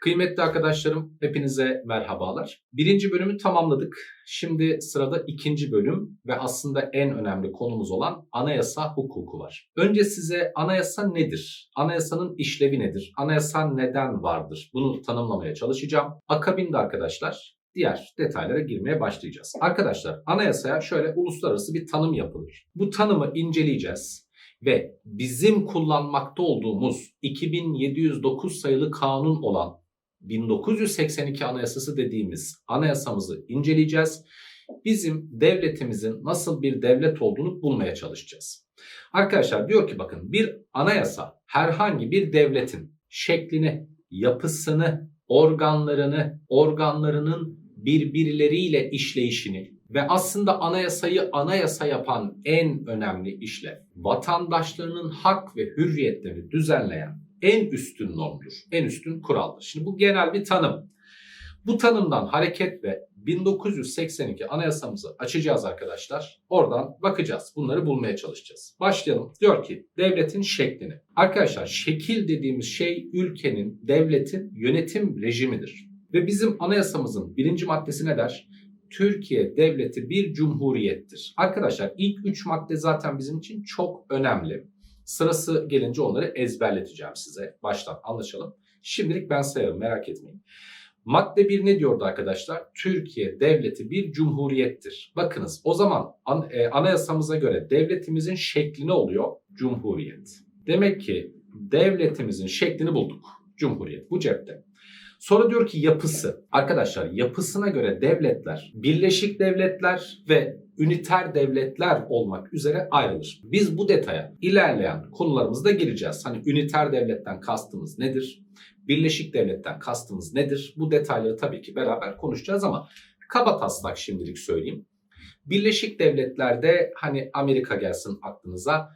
Kıymetli arkadaşlarım hepinize merhabalar. Birinci bölümü tamamladık. Şimdi sırada ikinci bölüm ve aslında en önemli konumuz olan anayasa hukuku var. Önce size anayasa nedir? Anayasanın işlevi nedir? Anayasa neden vardır? Bunu tanımlamaya çalışacağım. Akabinde arkadaşlar diğer detaylara girmeye başlayacağız. Arkadaşlar anayasaya şöyle uluslararası bir tanım yapılır. Bu tanımı inceleyeceğiz ve bizim kullanmakta olduğumuz 2709 sayılı kanun olan 1982 Anayasası dediğimiz anayasamızı inceleyeceğiz. Bizim devletimizin nasıl bir devlet olduğunu bulmaya çalışacağız. Arkadaşlar diyor ki bakın bir anayasa herhangi bir devletin şeklini, yapısını, organlarını, organlarının birbirleriyle işleyişini ve aslında anayasayı anayasa yapan en önemli işlev vatandaşlarının hak ve hürriyetlerini düzenleyen en üstün normdur, en üstün kuraldır. Şimdi bu genel bir tanım. Bu tanımdan hareketle 1982 anayasamızı açacağız arkadaşlar. Oradan bakacağız. Bunları bulmaya çalışacağız. Başlayalım. Diyor ki devletin şeklini. Arkadaşlar şekil dediğimiz şey ülkenin, devletin yönetim rejimidir. Ve bizim anayasamızın birinci maddesi ne der? Türkiye devleti bir cumhuriyettir. Arkadaşlar ilk üç madde zaten bizim için çok önemli. Sırası gelince onları ezberleteceğim size. Baştan anlaşalım. Şimdilik ben sayarım merak etmeyin. Madde 1 ne diyordu arkadaşlar? Türkiye devleti bir cumhuriyettir. Bakınız o zaman an, e, anayasamıza göre devletimizin şekli ne oluyor? Cumhuriyet. Demek ki devletimizin şeklini bulduk. Cumhuriyet bu cepte. Sonra diyor ki yapısı. Arkadaşlar yapısına göre devletler, birleşik devletler ve üniter devletler olmak üzere ayrılır. Biz bu detaya ilerleyen konularımızda gireceğiz. Hani üniter devletten kastımız nedir? Birleşik devletten kastımız nedir? Bu detayları tabii ki beraber konuşacağız ama kaba taslak şimdilik söyleyeyim. Birleşik devletlerde hani Amerika gelsin aklınıza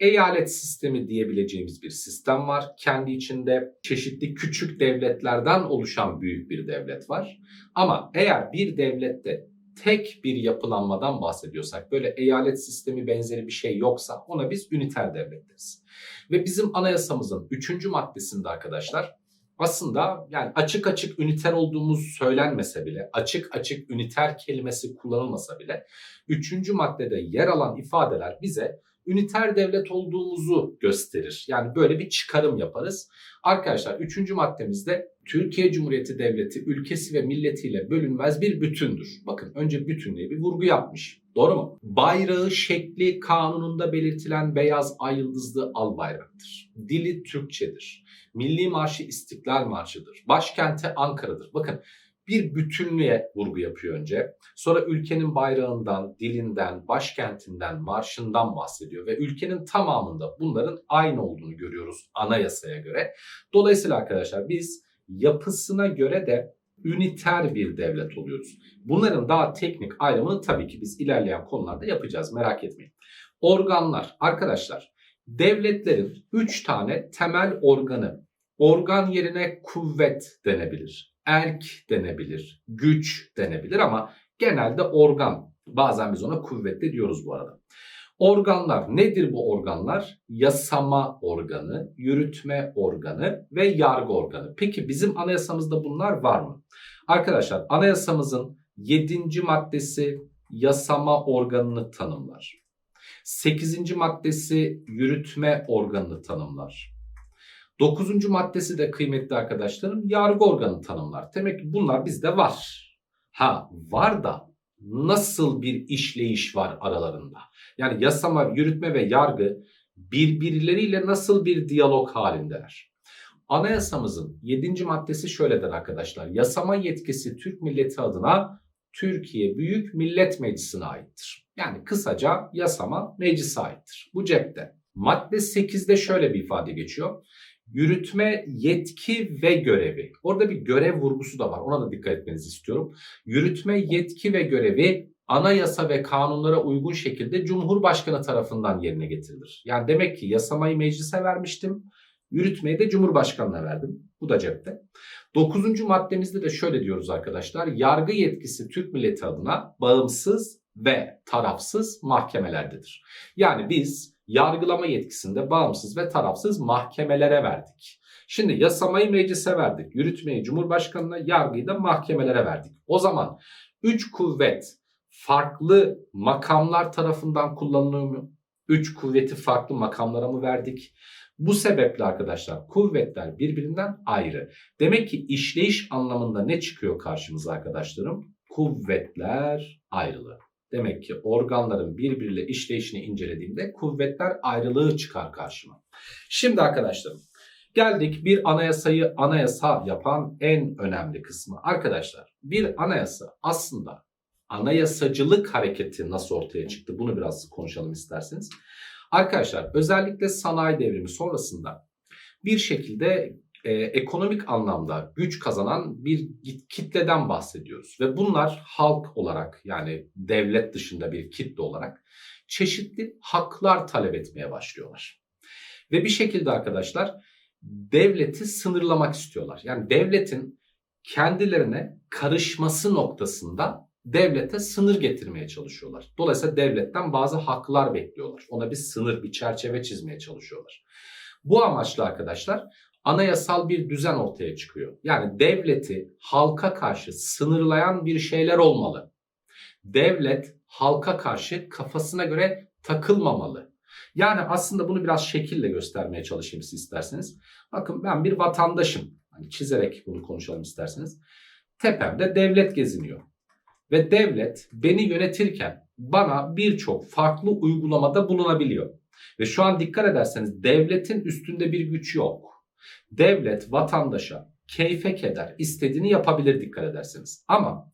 eyalet sistemi diyebileceğimiz bir sistem var. Kendi içinde çeşitli küçük devletlerden oluşan büyük bir devlet var. Ama eğer bir devlette tek bir yapılanmadan bahsediyorsak, böyle eyalet sistemi benzeri bir şey yoksa ona biz üniter devlet deriz. Ve bizim anayasamızın 3. maddesinde arkadaşlar aslında yani açık açık üniter olduğumuz söylenmese bile, açık açık üniter kelimesi kullanılmasa bile 3. maddede yer alan ifadeler bize üniter devlet olduğumuzu gösterir. Yani böyle bir çıkarım yaparız. Arkadaşlar 3. maddemizde Türkiye Cumhuriyeti Devleti ülkesi ve milletiyle bölünmez bir bütündür. Bakın önce bütünlüğe bir vurgu yapmış. Doğru mu? Bayrağı şekli kanununda belirtilen beyaz ay yıldızlı al bayraktır. Dili Türkçedir. Milli Marşı İstiklal Marşı'dır. Başkenti Ankara'dır. Bakın bir bütünlüğe vurgu yapıyor önce. Sonra ülkenin bayrağından, dilinden, başkentinden, marşından bahsediyor ve ülkenin tamamında bunların aynı olduğunu görüyoruz anayasaya göre. Dolayısıyla arkadaşlar biz yapısına göre de üniter bir devlet oluyoruz. Bunların daha teknik ayrımını tabii ki biz ilerleyen konularda yapacağız merak etmeyin. Organlar arkadaşlar devletlerin 3 tane temel organı organ yerine kuvvet denebilir erk denebilir, güç denebilir ama genelde organ. Bazen biz ona kuvvetli diyoruz bu arada. Organlar nedir bu organlar? Yasama organı, yürütme organı ve yargı organı. Peki bizim anayasamızda bunlar var mı? Arkadaşlar anayasamızın 7. maddesi yasama organını tanımlar. 8. maddesi yürütme organını tanımlar. Dokuzuncu maddesi de kıymetli arkadaşlarım yargı organı tanımlar. Demek ki bunlar bizde var. Ha var da nasıl bir işleyiş var aralarında? Yani yasama, yürütme ve yargı birbirleriyle nasıl bir diyalog halindeler? Anayasamızın 7. maddesi şöyle der arkadaşlar. Yasama yetkisi Türk milleti adına Türkiye Büyük Millet Meclisi'ne aittir. Yani kısaca yasama meclise aittir. Bu cepte. Madde 8'de şöyle bir ifade geçiyor yürütme yetki ve görevi. Orada bir görev vurgusu da var. Ona da dikkat etmenizi istiyorum. Yürütme yetki ve görevi anayasa ve kanunlara uygun şekilde Cumhurbaşkanı tarafından yerine getirilir. Yani demek ki yasamayı meclise vermiştim. Yürütmeyi de Cumhurbaşkanı'na verdim. Bu da cepte. Dokuzuncu maddemizde de şöyle diyoruz arkadaşlar. Yargı yetkisi Türk milleti adına bağımsız ve tarafsız mahkemelerdedir. Yani biz yargılama yetkisinde bağımsız ve tarafsız mahkemelere verdik. Şimdi yasamayı meclise verdik, yürütmeyi cumhurbaşkanına, yargıyı da mahkemelere verdik. O zaman üç kuvvet farklı makamlar tarafından kullanılıyor mu? Üç kuvveti farklı makamlara mı verdik? Bu sebeple arkadaşlar kuvvetler birbirinden ayrı. Demek ki işleyiş anlamında ne çıkıyor karşımıza arkadaşlarım? Kuvvetler ayrılığı. Demek ki organların birbiriyle işleyişini incelediğimde kuvvetler ayrılığı çıkar karşıma. Şimdi arkadaşlarım geldik bir anayasayı anayasa yapan en önemli kısmı. Arkadaşlar bir anayasa aslında anayasacılık hareketi nasıl ortaya çıktı bunu biraz konuşalım isterseniz. Arkadaşlar özellikle sanayi devrimi sonrasında bir şekilde e, ekonomik anlamda güç kazanan bir kitleden bahsediyoruz. Ve bunlar halk olarak yani devlet dışında bir kitle olarak çeşitli haklar talep etmeye başlıyorlar. Ve bir şekilde arkadaşlar devleti sınırlamak istiyorlar. Yani devletin kendilerine karışması noktasında devlete sınır getirmeye çalışıyorlar. Dolayısıyla devletten bazı haklar bekliyorlar. Ona bir sınır, bir çerçeve çizmeye çalışıyorlar. Bu amaçla arkadaşlar anayasal bir düzen ortaya çıkıyor. Yani devleti halka karşı sınırlayan bir şeyler olmalı. Devlet halka karşı kafasına göre takılmamalı. Yani aslında bunu biraz şekille göstermeye çalışayım siz isterseniz. Bakın ben bir vatandaşım. Hani çizerek bunu konuşalım isterseniz. Tepemde devlet geziniyor. Ve devlet beni yönetirken bana birçok farklı uygulamada bulunabiliyor. Ve şu an dikkat ederseniz devletin üstünde bir güç yok. Devlet vatandaşa keyfe keder istediğini yapabilir dikkat ederseniz. Ama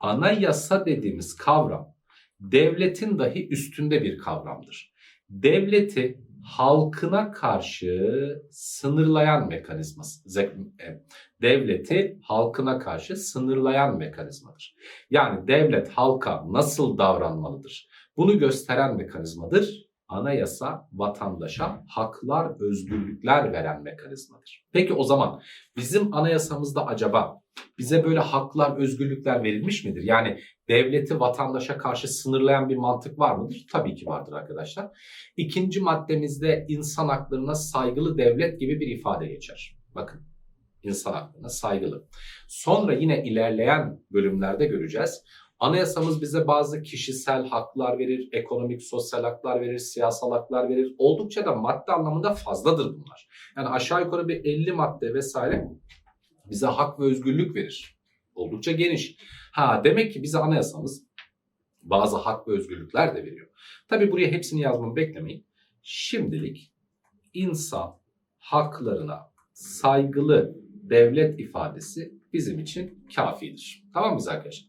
anayasa dediğimiz kavram devletin dahi üstünde bir kavramdır. Devleti halkına karşı sınırlayan mekanizması. E, devleti halkına karşı sınırlayan mekanizmadır. Yani devlet halka nasıl davranmalıdır? Bunu gösteren mekanizmadır. Anayasa vatandaşa haklar, özgürlükler veren mekanizmadır. Peki o zaman bizim anayasamızda acaba bize böyle haklar, özgürlükler verilmiş midir? Yani devleti vatandaşa karşı sınırlayan bir mantık var mıdır? Tabii ki vardır arkadaşlar. İkinci maddemizde insan haklarına saygılı devlet gibi bir ifade geçer. Bakın insan haklarına saygılı. Sonra yine ilerleyen bölümlerde göreceğiz. Anayasamız bize bazı kişisel haklar verir, ekonomik, sosyal haklar verir, siyasal haklar verir. Oldukça da madde anlamında fazladır bunlar. Yani aşağı yukarı bir 50 madde vesaire bize hak ve özgürlük verir. Oldukça geniş. Ha demek ki bize anayasamız bazı hak ve özgürlükler de veriyor. Tabi buraya hepsini yazmamı beklemeyin. Şimdilik insan haklarına saygılı devlet ifadesi bizim için kafidir. Tamam mı arkadaşlar?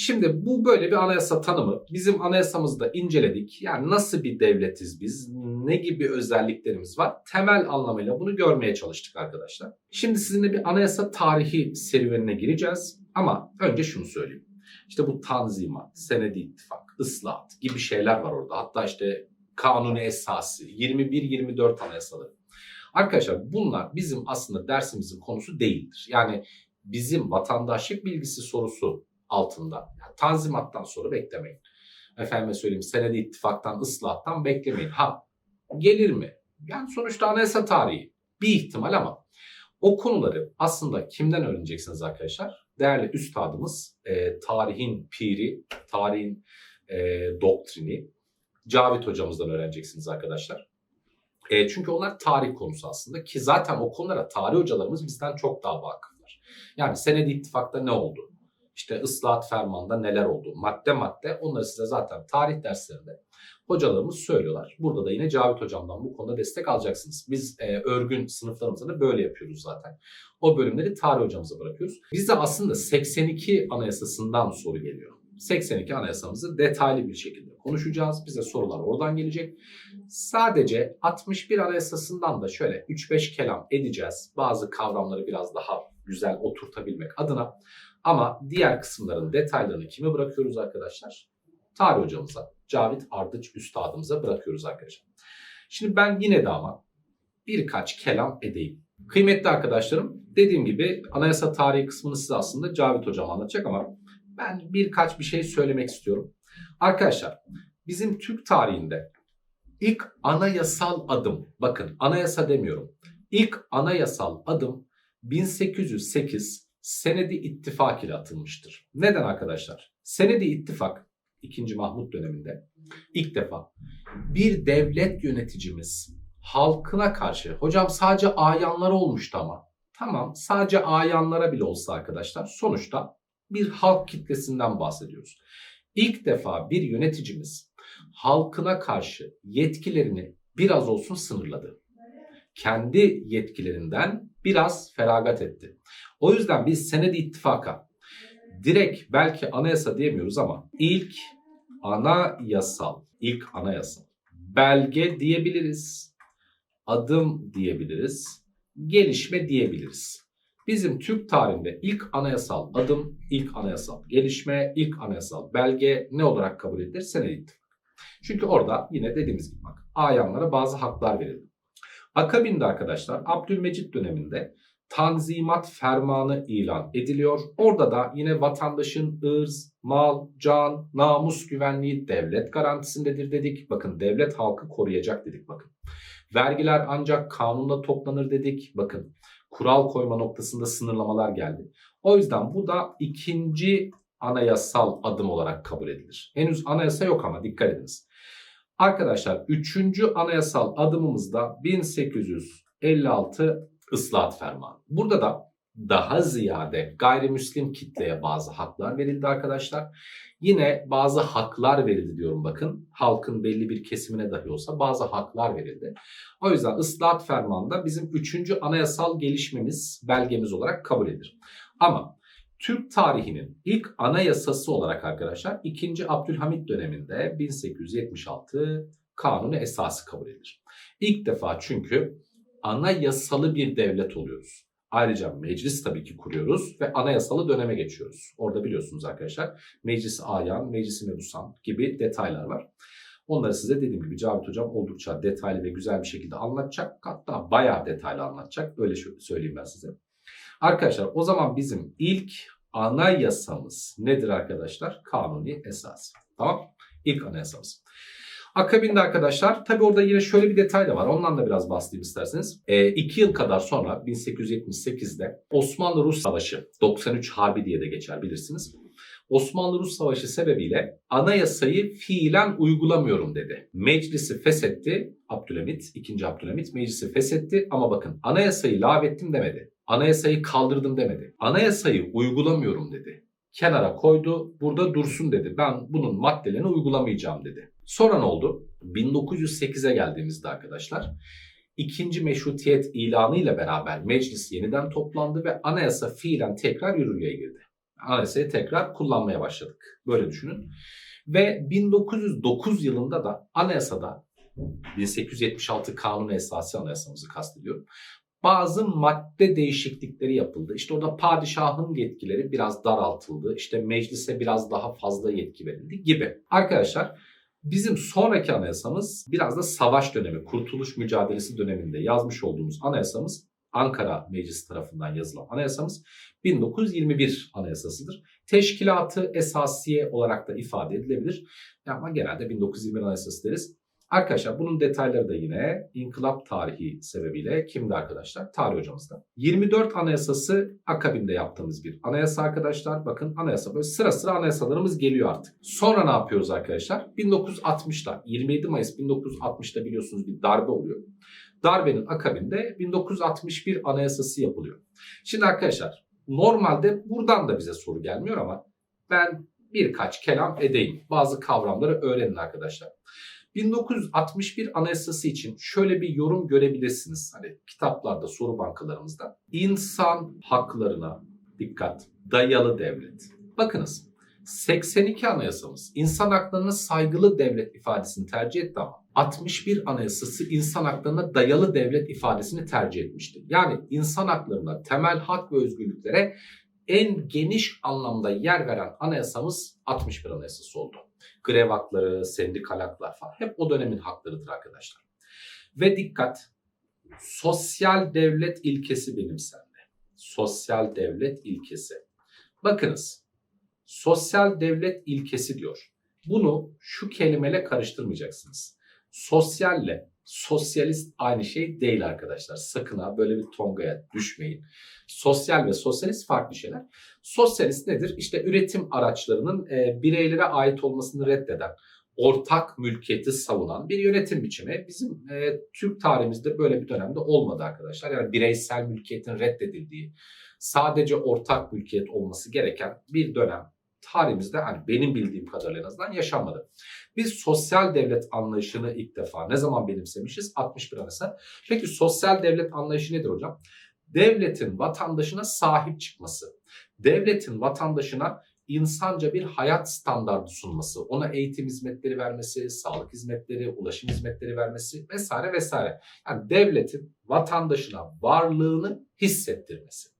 Şimdi bu böyle bir anayasa tanımı. Bizim anayasamızda inceledik. Yani nasıl bir devletiz biz? Ne gibi özelliklerimiz var? Temel anlamıyla bunu görmeye çalıştık arkadaşlar. Şimdi sizinle bir anayasa tarihi serüvenine gireceğiz. Ama önce şunu söyleyeyim. İşte bu tanzimat, senedi ittifak, ıslahat gibi şeyler var orada. Hatta işte kanuni esası, 21-24 anayasaları. Arkadaşlar bunlar bizim aslında dersimizin konusu değildir. Yani bizim vatandaşlık bilgisi sorusu altında. Yani tanzimattan sonra beklemeyin. Efendime söyleyeyim senedi ittifaktan, ıslahattan beklemeyin. Ha gelir mi? Yani sonuçta anayasa tarihi. Bir ihtimal ama o konuları aslında kimden öğreneceksiniz arkadaşlar? Değerli üstadımız, e, tarihin piri, tarihin e, doktrini Cavit hocamızdan öğreneceksiniz arkadaşlar. E, çünkü onlar tarih konusu aslında ki zaten o konulara tarih hocalarımız bizden çok daha vakıflar. Yani senedi ittifakta ne oldu? İşte ıslahat fermanda neler oldu madde madde onları size zaten tarih derslerinde hocalarımız söylüyorlar. Burada da yine Cavit hocamdan bu konuda destek alacaksınız. Biz e, örgün sınıflarımızda da böyle yapıyoruz zaten. O bölümleri tarih hocamıza bırakıyoruz. Bizde aslında 82 anayasasından soru geliyor. 82 anayasamızı detaylı bir şekilde konuşacağız. Bize sorular oradan gelecek. Sadece 61 anayasasından da şöyle 3-5 kelam edeceğiz. Bazı kavramları biraz daha güzel oturtabilmek adına. Ama diğer kısımların detaylarını kime bırakıyoruz arkadaşlar? Tarih hocamıza, Cavit Ardıç Üstadımıza bırakıyoruz arkadaşlar. Şimdi ben yine de ama birkaç kelam edeyim. Kıymetli arkadaşlarım dediğim gibi anayasa tarihi kısmını size aslında Cavit hocam anlatacak ama ben birkaç bir şey söylemek istiyorum. Arkadaşlar bizim Türk tarihinde ilk anayasal adım bakın anayasa demiyorum İlk anayasal adım 1808 Senedi İttifak ile atılmıştır. Neden arkadaşlar? Senedi İttifak 2. Mahmut döneminde ilk defa bir devlet yöneticimiz halkına karşı hocam sadece ayanlara olmuştu ama tamam sadece ayanlara bile olsa arkadaşlar sonuçta bir halk kitlesinden bahsediyoruz. İlk defa bir yöneticimiz halkına karşı yetkilerini biraz olsun sınırladı. Kendi yetkilerinden biraz feragat etti. O yüzden biz senedi ittifaka direkt belki anayasa diyemiyoruz ama ilk anayasal, ilk anayasal belge diyebiliriz. Adım diyebiliriz. Gelişme diyebiliriz. Bizim Türk tarihinde ilk anayasal adım, ilk anayasal gelişme, ilk anayasal belge ne olarak kabul edilir? Senedi ittifak. Çünkü orada yine dediğimiz gibi bak ayanlara bazı haklar verildi. Akabinde arkadaşlar Abdülmecit döneminde Tanzimat Fermanı ilan ediliyor. Orada da yine vatandaşın ırz, mal, can, namus güvenliği devlet garantisindedir dedik. Bakın devlet halkı koruyacak dedik bakın. Vergiler ancak kanunla toplanır dedik. Bakın kural koyma noktasında sınırlamalar geldi. O yüzden bu da ikinci anayasal adım olarak kabul edilir. Henüz anayasa yok ama dikkat ediniz. Arkadaşlar üçüncü anayasal adımımızda 1856 ıslahat fermanı. Burada da daha ziyade gayrimüslim kitleye bazı haklar verildi arkadaşlar. Yine bazı haklar verildi diyorum bakın. Halkın belli bir kesimine dahi olsa bazı haklar verildi. O yüzden ıslahat fermanı bizim üçüncü anayasal gelişmemiz, belgemiz olarak kabul edilir. Ama Türk tarihinin ilk anayasası olarak arkadaşlar 2. Abdülhamit döneminde 1876 kanunu esası kabul edilir. İlk defa çünkü anayasalı bir devlet oluyoruz. Ayrıca meclis tabii ki kuruyoruz ve anayasalı döneme geçiyoruz. Orada biliyorsunuz arkadaşlar meclis ayan, meclisi mebusan gibi detaylar var. Onları size dediğim gibi Cavit Hocam oldukça detaylı ve güzel bir şekilde anlatacak. Hatta bayağı detaylı anlatacak. Öyle söyleyeyim ben size. Arkadaşlar o zaman bizim ilk anayasamız nedir arkadaşlar? Kanuni esas. Tamam? İlk anayasamız. Akabinde arkadaşlar tabi orada yine şöyle bir detay da var. Ondan da biraz bahsedeyim isterseniz. E, iki yıl kadar sonra 1878'de Osmanlı-Rus Savaşı 93 Harbi diye de geçer bilirsiniz. Osmanlı-Rus Savaşı sebebiyle anayasayı fiilen uygulamıyorum dedi. Meclisi feshetti Abdülhamit, 2. Abdülhamit meclisi feshetti ama bakın anayasayı lağvettim demedi. Anayasayı kaldırdım demedi. Anayasayı uygulamıyorum dedi. Kenara koydu, burada dursun dedi. Ben bunun maddelerini uygulamayacağım dedi. Sonra ne oldu? 1908'e geldiğimizde arkadaşlar ikinci meşrutiyet ilanı ile beraber meclis yeniden toplandı ve anayasa fiilen tekrar yürürlüğe girdi. Anayasayı tekrar kullanmaya başladık. Böyle düşünün. Ve 1909 yılında da anayasada 1876 kanun esası anayasamızı kastediyorum. Bazı madde değişiklikleri yapıldı. İşte orada padişahın yetkileri biraz daraltıldı. İşte meclise biraz daha fazla yetki verildi gibi. Arkadaşlar Bizim sonraki anayasamız biraz da savaş dönemi, kurtuluş mücadelesi döneminde yazmış olduğumuz anayasamız Ankara Meclisi tarafından yazılan anayasamız 1921 anayasasıdır. Teşkilatı esasiye olarak da ifade edilebilir. Ama genelde 1921 anayasası deriz. Arkadaşlar bunun detayları da yine inkılap tarihi sebebiyle kimdi arkadaşlar? Tarih hocamızda. 24 anayasası akabinde yaptığımız bir anayasa arkadaşlar. Bakın anayasa böyle sıra sıra anayasalarımız geliyor artık. Sonra ne yapıyoruz arkadaşlar? 1960'da 27 Mayıs 1960'da biliyorsunuz bir darbe oluyor. Darbenin akabinde 1961 anayasası yapılıyor. Şimdi arkadaşlar normalde buradan da bize soru gelmiyor ama ben birkaç kelam edeyim. Bazı kavramları öğrenin arkadaşlar. 1961 Anayasası için şöyle bir yorum görebilirsiniz. Hani kitaplarda, soru bankalarımızda. İnsan haklarına dikkat, dayalı devlet. Bakınız 82 Anayasamız insan haklarına saygılı devlet ifadesini tercih etti ama 61 Anayasası insan haklarına dayalı devlet ifadesini tercih etmişti. Yani insan haklarına, temel hak ve özgürlüklere en geniş anlamda yer veren anayasamız 61 Anayasası oldu grev hakları, sendikal haklar falan hep o dönemin haklarıdır arkadaşlar. Ve dikkat, sosyal devlet ilkesi benimsendi. Sosyal devlet ilkesi. Bakınız, sosyal devlet ilkesi diyor. Bunu şu kelimeyle karıştırmayacaksınız. Sosyalle Sosyalist aynı şey değil arkadaşlar. Sakın ha böyle bir tongaya düşmeyin. Sosyal ve sosyalist farklı şeyler. Sosyalist nedir? İşte üretim araçlarının e, bireylere ait olmasını reddeden, ortak mülkiyeti savunan bir yönetim biçimi. Bizim e, Türk tarihimizde böyle bir dönemde olmadı arkadaşlar. Yani bireysel mülkiyetin reddedildiği, sadece ortak mülkiyet olması gereken bir dönem tarihimizde hani benim bildiğim kadarıyla en azından yaşanmadı. Biz sosyal devlet anlayışını ilk defa ne zaman benimsemişiz? 61 Anayasa. Peki sosyal devlet anlayışı nedir hocam? Devletin vatandaşına sahip çıkması, devletin vatandaşına insanca bir hayat standardı sunması, ona eğitim hizmetleri vermesi, sağlık hizmetleri, ulaşım hizmetleri vermesi vesaire vesaire. Yani devletin vatandaşına varlığını hissettirmesi.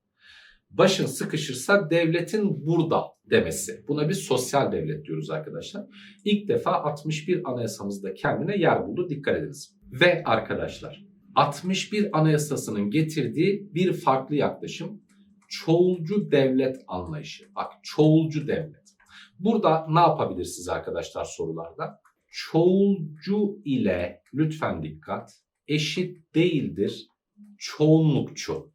Başın sıkışırsa devletin burada demesi. Buna bir sosyal devlet diyoruz arkadaşlar. İlk defa 61 anayasamızda kendine yer buldu. Dikkat ediniz. Ve arkadaşlar 61 anayasasının getirdiği bir farklı yaklaşım çoğulcu devlet anlayışı. Bak çoğulcu devlet. Burada ne yapabilirsiniz arkadaşlar sorularda? Çoğulcu ile lütfen dikkat eşit değildir çoğunlukçu.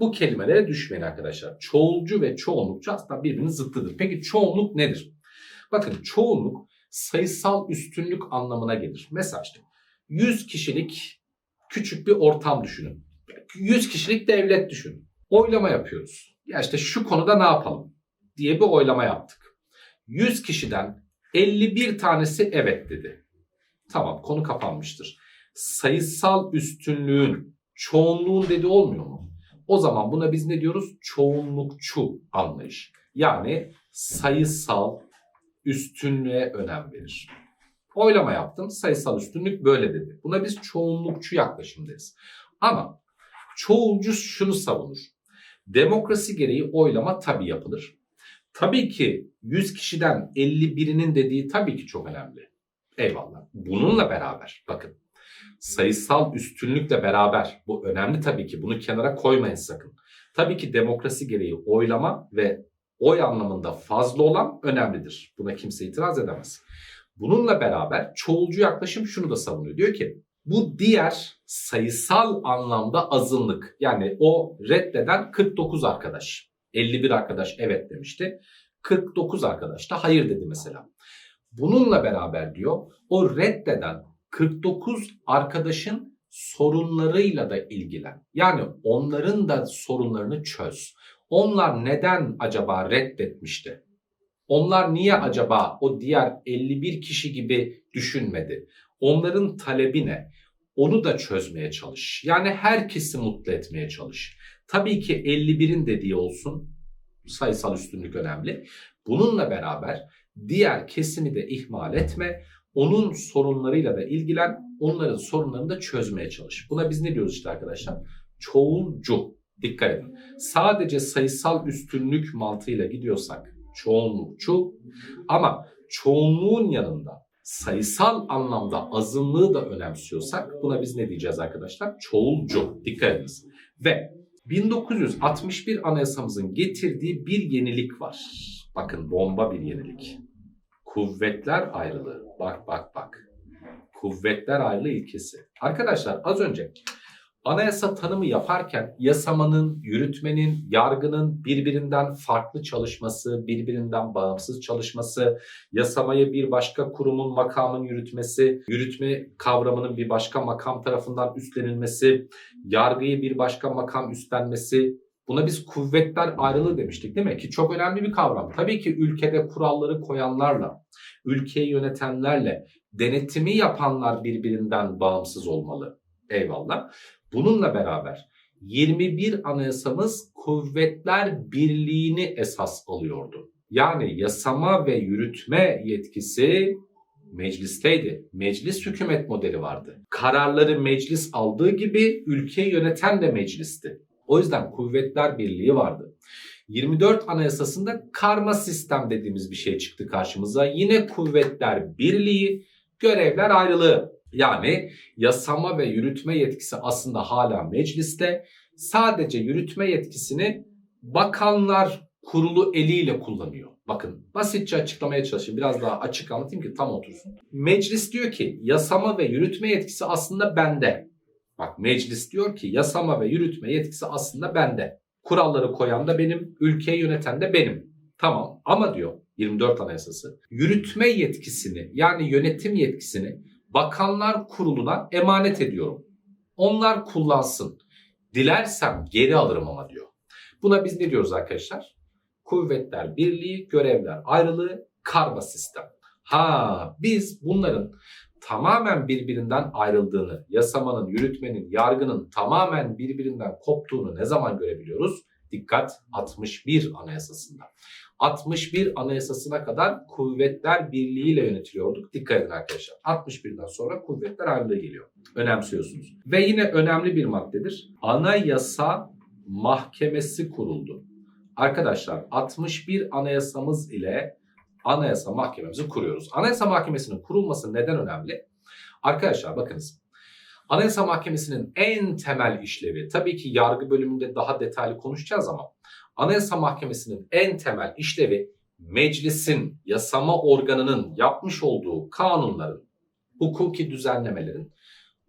Bu kelimelere düşmeyin arkadaşlar. Çoğulcu ve çoğunlukçu aslında birbirinin zıttıdır. Peki çoğunluk nedir? Bakın çoğunluk sayısal üstünlük anlamına gelir. Mesela işte 100 kişilik küçük bir ortam düşünün. 100 kişilik devlet düşünün. Oylama yapıyoruz. Ya işte şu konuda ne yapalım diye bir oylama yaptık. 100 kişiden 51 tanesi evet dedi. Tamam konu kapanmıştır. Sayısal üstünlüğün çoğunluğun dedi olmuyor mu? O zaman buna biz ne diyoruz? Çoğunlukçu anlayış. Yani sayısal üstünlüğe önem verir. Oylama yaptım. Sayısal üstünlük böyle dedi. Buna biz çoğunlukçu yaklaşım deriz. Ama çoğulcu şunu savunur. Demokrasi gereği oylama tabii yapılır. Tabii ki 100 kişiden 51'inin dediği tabii ki çok önemli. Eyvallah. Bununla beraber bakın sayısal üstünlükle beraber bu önemli tabii ki bunu kenara koymayın sakın. Tabii ki demokrasi gereği oylama ve oy anlamında fazla olan önemlidir. Buna kimse itiraz edemez. Bununla beraber çoğulcu yaklaşım şunu da savunuyor. Diyor ki bu diğer sayısal anlamda azınlık yani o reddeden 49 arkadaş. 51 arkadaş evet demişti. 49 arkadaş da hayır dedi mesela. Bununla beraber diyor o reddeden 49 arkadaşın sorunlarıyla da ilgilen. Yani onların da sorunlarını çöz. Onlar neden acaba reddetmişti? Onlar niye acaba o diğer 51 kişi gibi düşünmedi? Onların talebi ne? Onu da çözmeye çalış. Yani herkesi mutlu etmeye çalış. Tabii ki 51'in dediği olsun. Sayısal üstünlük önemli. Bununla beraber diğer kesimi de ihmal etme. Onun sorunlarıyla da ilgilen. Onların sorunlarını da çözmeye çalış. Buna biz ne diyoruz işte arkadaşlar? Çoğulcu. Dikkat edin. Sadece sayısal üstünlük mantığıyla gidiyorsak çoğunlukçu ama çoğunluğun yanında sayısal anlamda azınlığı da önemsiyorsak buna biz ne diyeceğiz arkadaşlar? Çoğulcu. Dikkat ediniz. Ve 1961 anayasamızın getirdiği bir yenilik var. Bakın bomba bir yenilik. Kuvvetler ayrılığı. Bak bak bak. Kuvvetler ayrılığı ilkesi. Arkadaşlar az önce anayasa tanımı yaparken yasamanın, yürütmenin, yargının birbirinden farklı çalışması, birbirinden bağımsız çalışması, yasamayı bir başka kurumun makamın yürütmesi, yürütme kavramının bir başka makam tarafından üstlenilmesi, yargıyı bir başka makam üstlenmesi, Buna biz kuvvetler ayrılığı demiştik değil mi? Ki çok önemli bir kavram. Tabii ki ülkede kuralları koyanlarla, ülkeyi yönetenlerle, denetimi yapanlar birbirinden bağımsız olmalı. Eyvallah. Bununla beraber 21 anayasamız kuvvetler birliğini esas alıyordu. Yani yasama ve yürütme yetkisi meclisteydi. Meclis hükümet modeli vardı. Kararları meclis aldığı gibi ülkeyi yöneten de meclisti. O yüzden kuvvetler birliği vardı. 24 Anayasası'nda karma sistem dediğimiz bir şey çıktı karşımıza. Yine kuvvetler birliği, görevler ayrılığı. Yani yasama ve yürütme yetkisi aslında hala mecliste. Sadece yürütme yetkisini bakanlar kurulu eliyle kullanıyor. Bakın basitçe açıklamaya çalışayım. Biraz daha açık anlatayım ki tam otursun. Meclis diyor ki yasama ve yürütme yetkisi aslında bende. Bak meclis diyor ki yasama ve yürütme yetkisi aslında bende. Kuralları koyan da benim, ülkeyi yöneten de benim. Tamam ama diyor 24 Anayasası yürütme yetkisini yani yönetim yetkisini Bakanlar Kurulu'na emanet ediyorum. Onlar kullansın. Dilersem geri alırım ama diyor. Buna biz ne diyoruz arkadaşlar? Kuvvetler birliği, görevler ayrılığı, karma sistem. Ha biz bunların tamamen birbirinden ayrıldığını, yasamanın, yürütmenin, yargının tamamen birbirinden koptuğunu ne zaman görebiliyoruz? Dikkat 61 Anayasasında. 61 Anayasasına kadar kuvvetler birliğiyle yönetiliyorduk. Dikkat edin arkadaşlar. 61'den sonra kuvvetler ayrılığı geliyor. Önemsiyorsunuz. Ve yine önemli bir maddedir. Anayasa Mahkemesi kuruldu. Arkadaşlar 61 anayasamız ile Anayasa Mahkememizi kuruyoruz. Anayasa Mahkemesi'nin kurulması neden önemli? Arkadaşlar bakınız. Anayasa Mahkemesi'nin en temel işlevi tabii ki yargı bölümünde daha detaylı konuşacağız ama Anayasa Mahkemesi'nin en temel işlevi meclisin, yasama organının yapmış olduğu kanunların, hukuki düzenlemelerin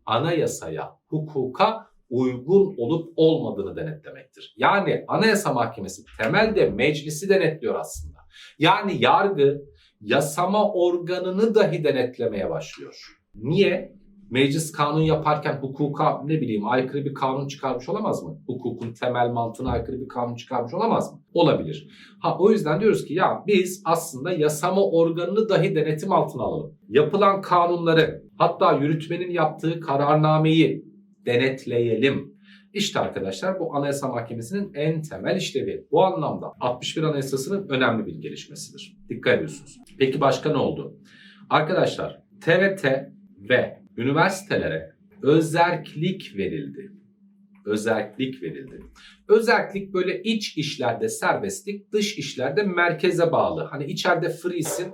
anayasaya, hukuka uygun olup olmadığını denetlemektir. Yani Anayasa Mahkemesi temelde meclisi denetliyor aslında. Yani yargı yasama organını dahi denetlemeye başlıyor. Niye? Meclis kanun yaparken hukuka ne bileyim aykırı bir kanun çıkarmış olamaz mı? Hukukun temel mantığına aykırı bir kanun çıkarmış olamaz mı? Olabilir. Ha o yüzden diyoruz ki ya biz aslında yasama organını dahi denetim altına alalım. Yapılan kanunları hatta yürütmenin yaptığı kararnameyi denetleyelim. İşte arkadaşlar bu Anayasa Mahkemesi'nin en temel işlevi. Bu anlamda 61 Anayasası'nın önemli bir gelişmesidir. Dikkat ediyorsunuz. Peki başka ne oldu? Arkadaşlar TRT ve üniversitelere özerklik verildi. Özerklik verildi. Özerklik böyle iç işlerde serbestlik, dış işlerde merkeze bağlı. Hani içeride free'sin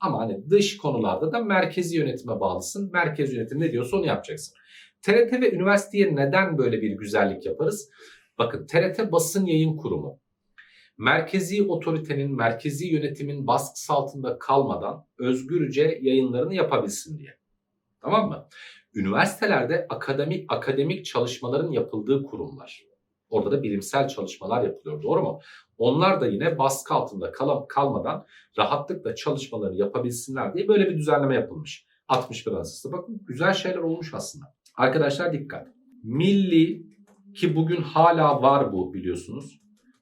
ama hani dış konularda da merkezi yönetime bağlısın. Merkez yönetim ne diyorsa onu yapacaksın. TRT ve üniversiteye neden böyle bir güzellik yaparız? Bakın TRT basın yayın kurumu. Merkezi otoritenin, merkezi yönetimin baskısı altında kalmadan özgürce yayınlarını yapabilsin diye. Tamam mı? Üniversitelerde akademik akademik çalışmaların yapıldığı kurumlar. Orada da bilimsel çalışmalar yapılıyor doğru mu? Onlar da yine baskı altında kal kalmadan rahatlıkla çalışmalarını yapabilsinler diye böyle bir düzenleme yapılmış. 61 Anayasası. Bakın güzel şeyler olmuş aslında. Arkadaşlar dikkat. Milli ki bugün hala var bu biliyorsunuz.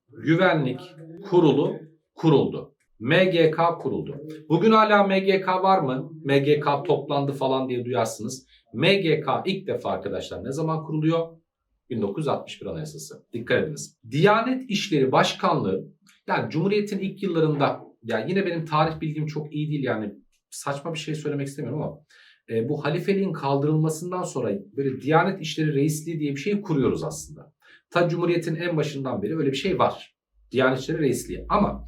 Güvenlik kurulu kuruldu. MGK kuruldu. Bugün hala MGK var mı? MGK toplandı falan diye duyarsınız. MGK ilk defa arkadaşlar ne zaman kuruluyor? 1961 Anayasası. Dikkat ediniz. Diyanet İşleri Başkanlığı yani Cumhuriyet'in ilk yıllarında yani yine benim tarih bilgim çok iyi değil yani saçma bir şey söylemek istemiyorum ama e, bu halifeliğin kaldırılmasından sonra böyle Diyanet İşleri Reisliği diye bir şey kuruyoruz aslında. Ta Cumhuriyet'in en başından beri öyle bir şey var. Diyanet İşleri Reisliği ama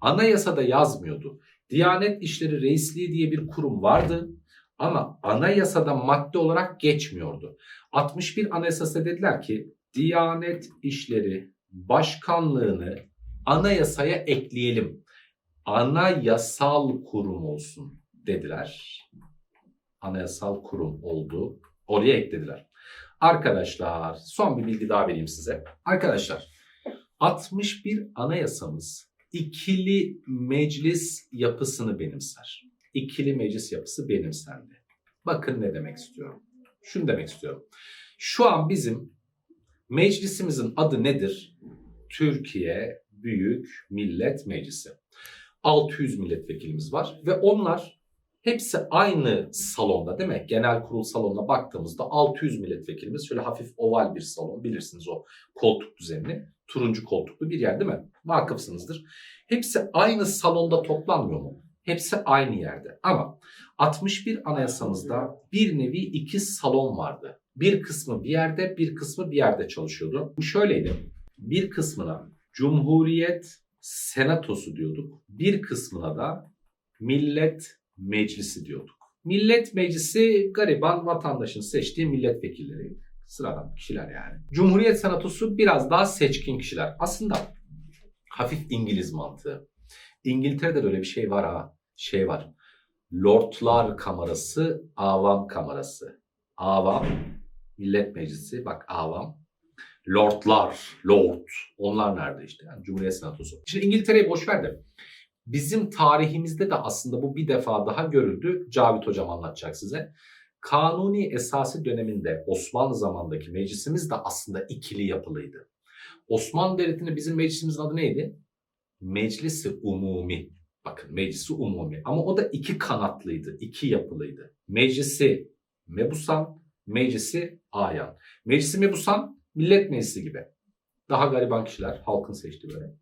anayasada yazmıyordu. Diyanet İşleri Reisliği diye bir kurum vardı ama anayasada madde olarak geçmiyordu. 61 Anayasası dediler ki Diyanet İşleri Başkanlığını anayasaya ekleyelim. Anayasal kurum olsun dediler. Anayasal kurum oldu. Oraya eklediler. Arkadaşlar son bir bilgi daha vereyim size. Arkadaşlar 61 anayasamız ikili meclis yapısını benimser. İkili meclis yapısı benimsendi. Bakın ne demek istiyorum. Şunu demek istiyorum. Şu an bizim meclisimizin adı nedir? Türkiye Büyük Millet Meclisi. 600 milletvekilimiz var ve onlar hepsi aynı salonda değil mi? Genel kurul salonuna baktığımızda 600 milletvekilimiz şöyle hafif oval bir salon bilirsiniz o koltuk düzenini. Turuncu koltuklu bir yer değil mi? Vakıfsınızdır. Hepsi aynı salonda toplanmıyor mu? Hepsi aynı yerde. Ama 61 anayasamızda bir nevi iki salon vardı. Bir kısmı bir yerde, bir kısmı bir yerde çalışıyordu. Bu şöyleydi. Bir kısmına Cumhuriyet Senatosu diyorduk. Bir kısmına da Millet Meclisi diyorduk. Millet Meclisi gariban vatandaşın seçtiği milletvekilleri. Sıradan kişiler yani. Cumhuriyet Senatosu biraz daha seçkin kişiler. Aslında hafif İngiliz mantığı. İngiltere'de de öyle bir şey var ha. Şey var. Lordlar Kamerası, Avam Kamerası. Avam, Millet Meclisi, bak Avam. Lordlar, Lord. Onlar nerede işte? Yani Cumhuriyet Senatosu. Şimdi İngiltere'yi boş ver de. Bizim tarihimizde de aslında bu bir defa daha görüldü. Cavit Hocam anlatacak size. Kanuni esası döneminde Osmanlı zamandaki meclisimiz de aslında ikili yapılıydı. Osmanlı Devleti'nde bizim meclisimizin adı neydi? Meclisi Umumi. Bakın meclisi umumi ama o da iki kanatlıydı, iki yapılıydı. Meclisi mebusan, meclisi ayan. Meclisi mebusan millet meclisi gibi. Daha gariban kişiler, halkın seçtiği böyle.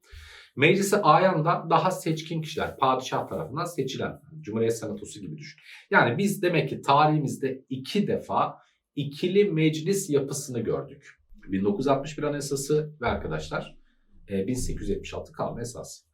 Meclisi ayan da daha seçkin kişiler, padişah tarafından seçilen, Cumhuriyet Senatosu gibi düşün. Yani biz demek ki tarihimizde iki defa ikili meclis yapısını gördük. 1961 Anayasası ve arkadaşlar e, 1876 Kanun Esası.